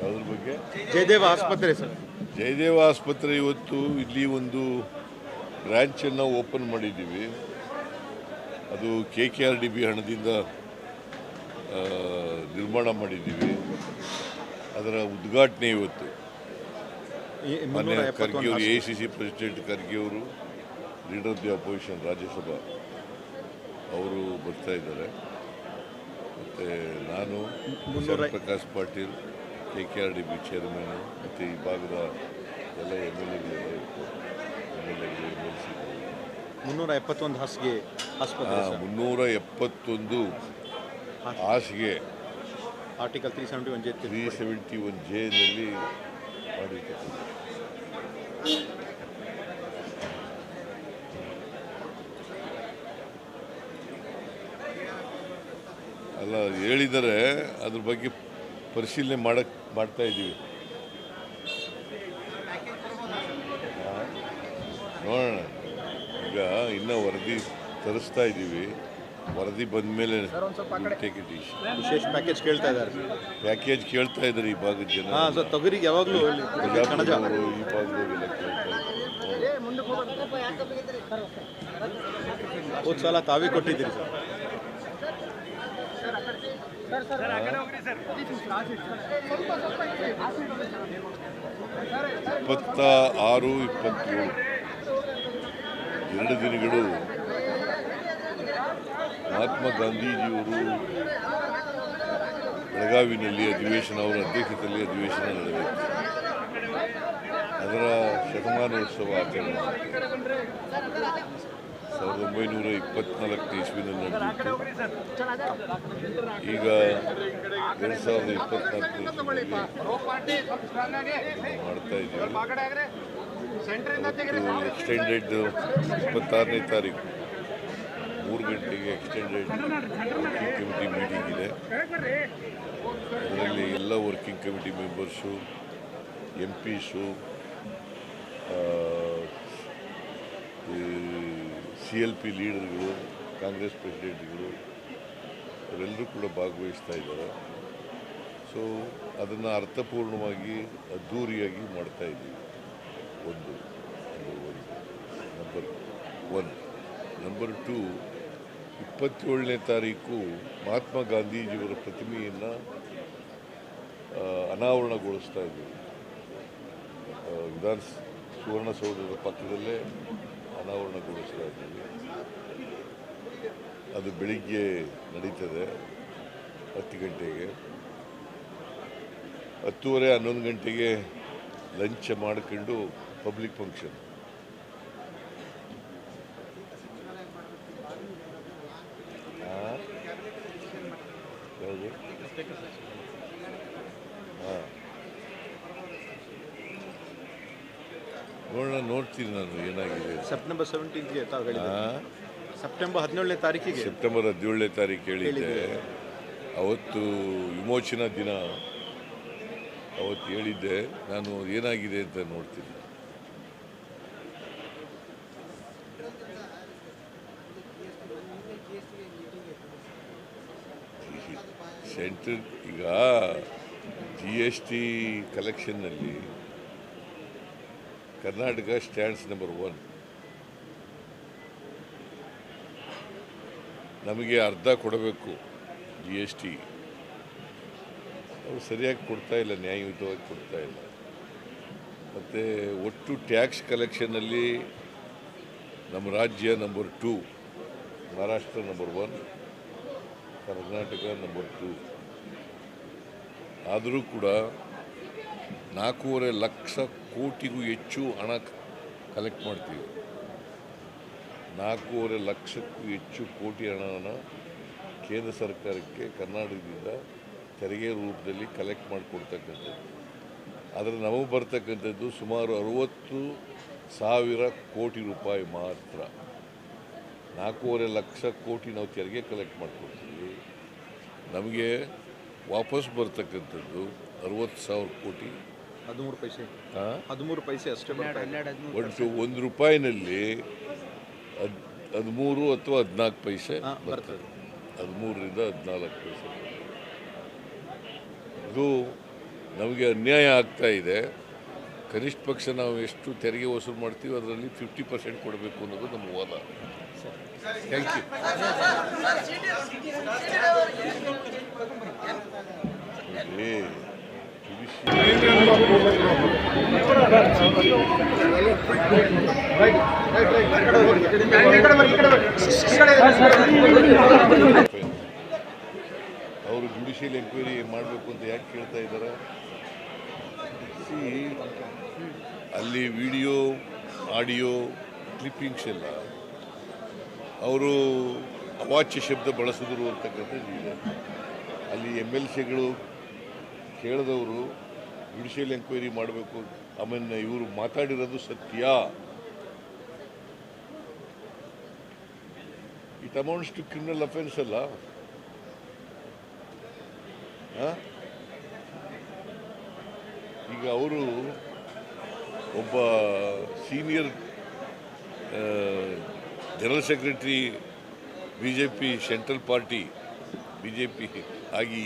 ಯಾವುದ್ರ ಬಗ್ಗೆ? ಜಯದೇವ ಆಸ್ಪತ್ರೆ ಸರ್. ಜಯದೇವ ಆಸ್ಪತ್ರೆ ಇವತ್ತು ಇಲ್ಲಿ ಒಂದು ಬ್ರ್ಯಾಂಚನ್ನು ಓಪನ್ ಮಾಡಿದ್ದೀವಿ. ಅದು K K R D B ಹಣದಿಂದ ನಿರ್ಮಾಣ ಮಾಡಿದ್ದೀವಿ. ಅದರ ಉದ್ಘಾಟನೆ ಇವತ್ತು. ಮನೆ ಮಾನ್ಯ ಖರ್ಗೆ ಅವರು A C C president Kharge ಅವರು leader of the opposition Rajya Sabha. ಅವರು ಬರ್ತಾ ಇದ್ದಾರೆ. ಮತ್ತು ನಾನು Prakash Patil K K R D B chairman ಮತ್ತು ಈ ಭಾಗದ ಎಲ್ಲ ಎಂ ಎಲ್ ಎಗಳೆಲ್ಲ ಇತ್ತು ಎಂ ಎಲ್ ಎಗಳು ಎಂ ಎಲ್ ಸಿಗಳು ಮುನ್ನೂರ ಎಪ್ಪತ್ತೊಂದು ಹಾಸಿಗೆ ಮುನ್ನೂರ ಎಪ್ಪತ್ತೊಂದು ಹಾಸಿಗೆ. Article three seventy one J three seventy one ಜೆನಲ್ಲಿ ಮಾಡಿರ್ತಕ್ಕಂಥ ಅಲ್ಲ ಹೇಳಿದರೆ ಅದ್ರ ಬಗ್ಗೆ ಪರಿಶೀಲನೆ ಮಾಡಕ್ ಮಾಡ್ತಾ ಇದ್ದೀವಿ. ನೋಡೋಣ. ಈಗ ಇನ್ನೂ ವರದಿ ತರಿಸ್ತಾ ಇದ್ದೀವಿ. ವರದಿ ಬಂದ ಮೇಲೆ ವಿಶೇಷ ಪ್ಯಾಕೇಜ್ ಕೇಳ್ತಾ ಇದ್ದಾರೆ. ಪ್ಯಾಕೇಜ್ ಕೇಳ್ತಾ ಇದ್ದಾರೆ ಈ ಭಾಗದ ಜನ. ಹಾಂ ಸರ್ ತೊಗರಿಗೆ ಯಾವಾಗಲೂ ಈ ಭಾಗದವರೆಲ್ಲ ಕೇಳ್ತಾ ಇದ್ದಾರೆ. ಹೋದ ಸಲ ತಾವೇ ಕೊಟ್ಟಿದ್ದೀರಿ ಸರ್ ಇಪ್ಪತ್ತ ಆರು ಇಪ್ಪತ್ತೇಳು ಎರಡು ದಿನಗಳು ಮಹಾತ್ಮ ಗಾಂಧೀಜಿಯವರು ಬೆಳಗಾವಿನಲ್ಲಿ ಅಧಿವೇಶನ, ಅವರ ಅಧ್ಯಕ್ಷತೆಯಲ್ಲಿ ಅಧಿವೇಶನ ನಡೆದಿತ್ತು ಅದರ ಶತಮಾನೋತ್ಸವ ಆಚರಣೆ. ಸಾವಿರದ ಒಂಬೈನೂರ ಇಪ್ಪತ್ನಾಲ್ಕನೇ ಇಸ್ವಿನಲ್ಲಿ ಈಗ ಎರಡು ಸಾವಿರದ ಇಪ್ಪತ್ನಾಲ್ಕು ಮಾಡ್ತಾ ಇದ್ದೀವಿ. ಎಕ್ಸ್ಟೆಂಡೆಡ್ ಇಪ್ಪತ್ತಾರನೇ ತಾರೀಕು. ಮೂರು ಗಂಟೆಗೆ ಎಕ್ಸ್ಟೆಂಡೆಡ್ ವರ್ಕಿಂಗ್ ಕಮಿಟಿ ಮೀಟಿಂಗ್ ಇದೆ. ಅದರಲ್ಲಿ ಎಲ್ಲ working committee members MPs CLP ಲೀಡರ್ಗಳು, Congress ಪ್ರೆಸಿಡೆಂಟ್ಗಳು, ಅವರೆಲ್ಲರೂ ಕೂಡ ಭಾಗವಹಿಸ್ತಾ ಇದ್ದಾರೆ. ಸೊ ಅದನ್ನು ಅರ್ಥಪೂರ್ಣವಾಗಿ ಅದ್ಧೂರಿಯಾಗಿ ಮಾಡ್ತಾ ಇದ್ದೀವಿ. ಒಂದು ನಂಬರ್ ಒನ್ ನಂಬರ್ ಟೂ ಇಪ್ಪತ್ತೇಳನೇ ತಾರೀಕು ಮಹಾತ್ಮ ಗಾಂಧೀಜಿಯವರ ಪ್ರತಿಮೆಯನ್ನು ಅನಾವರಣಗೊಳಿಸ್ತಾ ಇದ್ದೀವಿ. ವಿಧಾನ ಸುವರ್ಣಸೌಧದ ಪಕ್ಕದಲ್ಲೇ ಅನಾವರಣಗೊಳಿಸ್ತಾ ಇದ್ದೀವಿ ಅದು ಬೆಳಿಗ್ಗೆ ನಡೀತದೆ ಹತ್ತು ಗಂಟೆಗೆ. ಹತ್ತುವರೆ ಹನ್ನೊಂದು ಗಂಟೆಗೆ ಲಂಚ್ ಮಾಡ್ಕೊಂಡು ಪಬ್ಲಿಕ್ ಫಂಕ್ಷನ್. ನೋಡೋಣ ನೋಡ್ತೀನಿ ನಾನು ಏನಾಗಿದೆ ಸೆಪ್ಟೆಂಬರ್ ಸೆವೆಂಟೀನ್ಗೆ ತಾವು ಹೇಳಿದ್ರು ಸೆಪ್ಟೆಂಬರ್ ಹದಿನೇಳನೇ ತಾರೀಕಿಗೆ. ಸೆಪ್ಟೆಂಬರ್ ಹದಿನೇಳನೇ ತಾರೀಕು ಹೇಳಿದ್ದೆ. ಅವತ್ತು ವಿಮೋಚನಾ ದಿನ. ಅವತ್ತು ಹೇಳಿದ್ದೆ ನಾನು ಏನಾಗಿದೆ ಅಂತ ನೋಡ್ತೀನಿ. ಸೆಂಟ್ರಲ್ ಈಗ ಜಿ ಎಸ್ ಟಿ ಕಲೆಕ್ಷನ್ನಲ್ಲಿ ಕರ್ನಾಟಕ ಸ್ಟ್ಯಾಂಡ್ಸ್ ನಂಬರ್ ಒನ್ ನಮಗೆ ಅರ್ಧ ಕೊಡಬೇಕು ಜಿ ಎಸ್ ಟಿ ಅವರು ಸರಿಯಾಗಿ ಕೊಡ್ತಾ ಇಲ್ಲ, ನ್ಯಾಯಯುತವಾಗಿ ಕೊಡ್ತಾ ಇಲ್ಲ. ಮತ್ತು ಒಟ್ಟು ಟ್ಯಾಕ್ಸ್ ಕಲೆಕ್ಷನ್ನಲ್ಲಿ ನಮ್ಮ ರಾಜ್ಯ number two Maharashtra number one Karnataka number two ಆದರೂ ಕೂಡ ನಾಲ್ಕೂವರೆ ಲಕ್ಷ ಕೋಟಿಗೂ ಹೆಚ್ಚು ಹಣ ಕಲೆಕ್ಟ್ ಮಾಡ್ತೀವಿ. ನಾಲ್ಕೂವರೆ ಲಕ್ಷಕ್ಕೂ ಹೆಚ್ಚು ಕೋಟಿ ಹಣವನ್ನು ಕೇಂದ್ರ ಸರ್ಕಾರಕ್ಕೆ ಕರ್ನಾಟಕದಿಂದ ತೆರಿಗೆ ರೂಪದಲ್ಲಿ ಕಲೆಕ್ಟ್ ಮಾಡಿಕೊಡ್ತಕ್ಕಂಥದ್ದು. ಆದರೆ ನಮಗೆ ಬರ್ತಕ್ಕಂಥದ್ದು ಸುಮಾರು ಅರುವತ್ತು ಸಾವಿರ ಕೋಟಿ ರೂಪಾಯಿ ಮಾತ್ರ. ನಾಲ್ಕೂವರೆ ಲಕ್ಷ ಕೋಟಿ ನಾವು ತೆರಿಗೆ ಕಲೆಕ್ಟ್ ಮಾಡಿಕೊಡ್ತೀವಿ. ನಮಗೆ ವಾಪಸ್ ಬರ್ತಕ್ಕಂಥದ್ದು ಅರುವತ್ತು ಸಾವಿರ ಕೋಟಿ. ಹದಿಮೂರು ಪೈಸೆ? ಹದಿಮೂರು ಪೈಸೆ ಅಷ್ಟೇ ಬರ್ತಾ ಇದೆ. ಒಟ್ಟು ಒಂದು ರೂಪಾಯಿನಲ್ಲಿ ಹದ್ ಹದಿಮೂರು ಅಥವಾ ಹದಿನಾಲ್ಕು ಪೈಸೆ ಹಾ, ಬರ್ತದೆ. ಹದಿಮೂರರಿಂದ ಹದಿನಾಲ್ಕು ಪೈಸೆ ಇದು ನಮಗೆ ಅನ್ಯಾಯ ಆಗ್ತಾ ಇದೆ. ಕನಿಷ್ಠ ಪಕ್ಷ ನಾವು ಎಷ್ಟು ತೆರಿಗೆ ವಸೂಲು ಮಾಡ್ತೀವಿ ಅದರಲ್ಲಿ ಫಿಫ್ಟಿ ಪರ್ಸೆಂಟ್ ಕೊಡಬೇಕು ಅನ್ನೋದು ನಮ್ಮ ವಾದ. ಥ್ಯಾಂಕ್ ಯು ಅವರು ಜುಡಿಷಿಯಲ್ ಎಂಕ್ವೈರಿ ಮಾಡಬೇಕು ಅಂತ ಯಾಕೆ ಕೇಳ್ತಾ ಇದ್ದಾರೆ? ಅಲ್ಲಿ ವಿಡಿಯೋ ಆಡಿಯೋ ಕ್ಲಿಪ್ಪಿಂಗ್ಸ್ ಎಲ್ಲ ಅವರು ಅವಾಚ್ಯ ಶಬ್ದ ಬಳಸಿದ್ರು ಅಂತಕ್ಕಂಥದ್ದು ಇದೆ. ಅಲ್ಲಿ ಎಂ ಎಲ್ ಸಿಗಳು ಕೇಳಿದವರು ಜುಡಿಷಿಯಲ್ ಎಂಕ್ವೈರಿ ಮಾಡಬೇಕು. ಆಮೇಲೆ ಇವರು ಮಾತಾಡಿರೋದು ಸತ್ಯ. It amounts to criminal offence ಅಲ್ಲ? ಈಗ ಅವರು ಒಬ್ಬ senior general secretary B J P central party B J P ಆಗಿ